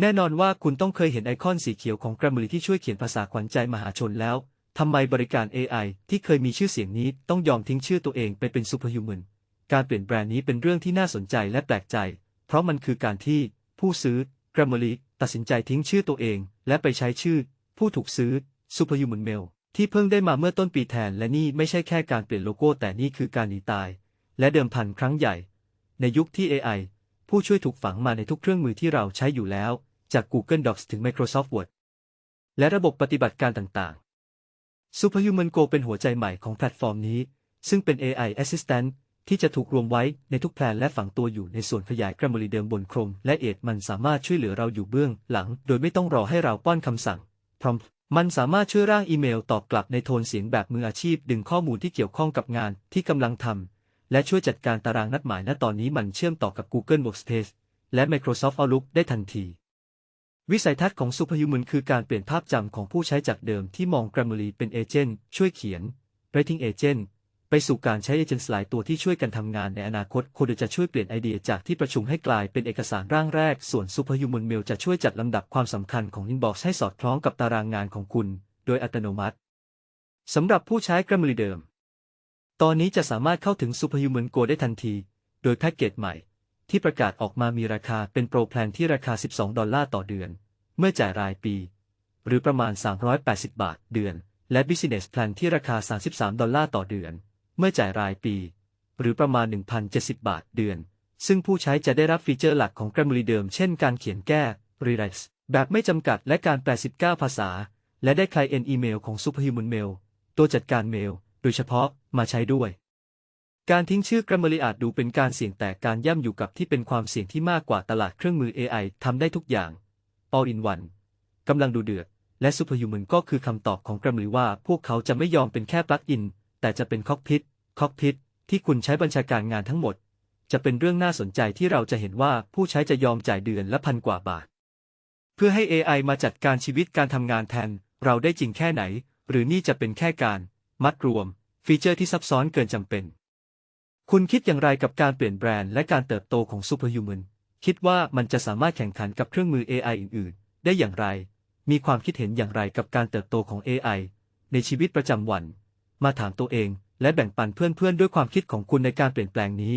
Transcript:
แน่นอนว่าคุณต้องเคยเห็นไอคอนสีเขียวของ Grammarly ที่ช่วยเขียนภาษาขวัญใจมหาชนแล้ว ทำไมบริการ AI ที่เคยมีชื่อเสียงนี้ต้องยอมทิ้งชื่อตัวเองไปเป็น Superhuman การเปลี่ยนแปลงนี้เป็นเรื่องที่น่าสนใจและแปลกใจ เพราะมันคือการที่ผู้ซื้อ Grammarly ตัดสินใจทิ้งชื่อตัวเอง และไปใช้ชื่อ ผู้ถูกซื้อ Superhuman Mail ที่เพิ่งได้มาเมื่อต้นปีแทน และนี่ไม่ใช่แค่การเปลี่ยนโลโก้แต่นี่คือการหนีตาย และเดิมพันครั้งใหญ่ ในยุคที่ AI ผู้ช่วยถูกฝังมาในทุกเครื่องมือที่เราใช้อยู่แล้ว จาก Google Docs ถึง Microsoft Word และระบบปฏิบัติการต่างๆ Superhuman Go เป็นหัวใจใหม่ของแพลตฟอร์มนี้ ซึ่งเป็น AI Assistant ที่จะถูกรวมไว้ในทุกแพลนและฝังตัวอยู่ในส่วนขยาย Grammarly เดิมบนโครงและเอดมันสามารถช่วยเหลือเราอยู่เบื้องหลัง โดยไม่ต้องรอให้เราป้อนคำสั่ง prompt มันสามารถช่วยร่างอีเมลตอบกลับในโทนเสียงแบบมืออาชีพ ดึงข้อมูลที่เกี่ยวข้องกับงานที่กำลังทำ และช่วยจัดการตารางนัดหมายณตอนนี้มันเชื่อมต่อกับ Google Workspace และ Microsoft Outlook ได้ทันที วิสัยทัศน์ของ Superhuman คือการเปลี่ยนภาพจำของผู้ใช้จากเดิมที่มอง Grammarly เป็นเอเจนต์ช่วยเขียน Writing Agent ไปสู่การใช้เอเจนต์หลายตัวที่ช่วยกันทำงานในอนาคตคดจะช่วยเปลี่ยนไอเดียจากที่ประชุมให้กลายเป็นเอกสารร่างแรก ส่วน Superhuman Mail จะช่วยจัดลำดับความสำคัญของ Inbox ให้สอดคล้องกับตารางงานของคุณ โดยอัตโนมัติสำหรับผู้ใช้ Grammarly เดิม ตอนนี้จะสามารถเข้าถึง Superhuman Go ได้ทันที โดยแพ็กเกจใหม่ ที่ประกาศออกมามีราคาเป็นโปรแพลนที่ราคา 12 ดอลลาร์ต่อเดือน เมื่อจ่ายรายปี หรือประมาณ 380 บาทเดือน และ Business Plan ที่ราคา 33 ดอลลาร์ต่อเดือน เมื่อจ่ายรายปี หรือประมาณ 1,070 บาทเดือน ซึ่งผู้ใช้จะได้รับฟีเจอร์หลักของ Grammarly เดิม chen การเขียนแก้ Rewrite แบบไม่จำกัดและการแปล19ภาษา และได้ Client Email ของ Superhuman Mail ตัวจัดการเมล โดยเฉพาะมาใช้ด้วย การทิ้งชื่อ Grammarly อาจดูเป็นการเสี่ยงแต่การย่ำอยู่กับที่เป็นความเสี่ยงที่มากกว่าตลาดเครื่องมือ AI ทำได้ทุกอย่าง All in one กำลังดูเดือด และ Superhuman ก็คือคำตอบของ Grammarly ว่าพวกเขาจะไม่ยอมเป็นแค่ปลั๊กอิน แต่จะเป็นคอกพิทคอกพิทที่คุณใช้บัญชาการงานทั้งหมด จะเป็นเรื่องน่าสนใจที่เราจะเห็นว่าผู้ใช้จะยอมจ่ายเดือนละพันกว่าบาท เพื่อให้ AI มาจัดการชีวิตการทำงานแทน เราได้จริงแค่ไหน หรือนี่จะเป็นแค่การ มัดรวม ฟีเจอร์ที่ซับซ้อนเกินจำเป็น คุณคิดอย่างไรกับการเปลี่ยนแบรนด์และการเติบโตของ Superhuman คิดว่ามันจะสามารถแข่งขันกับเครื่องมือ AI อื่น ๆ ได้อย่างไร มีความคิดเห็นอย่างไรกับการเติบโตของ AI ในชีวิตประจำวัน มาถามตัวเอง และแบ่งปันเพื่อน ๆ ด้วยความคิดของคุณในการเปลี่ยนแปลงนี้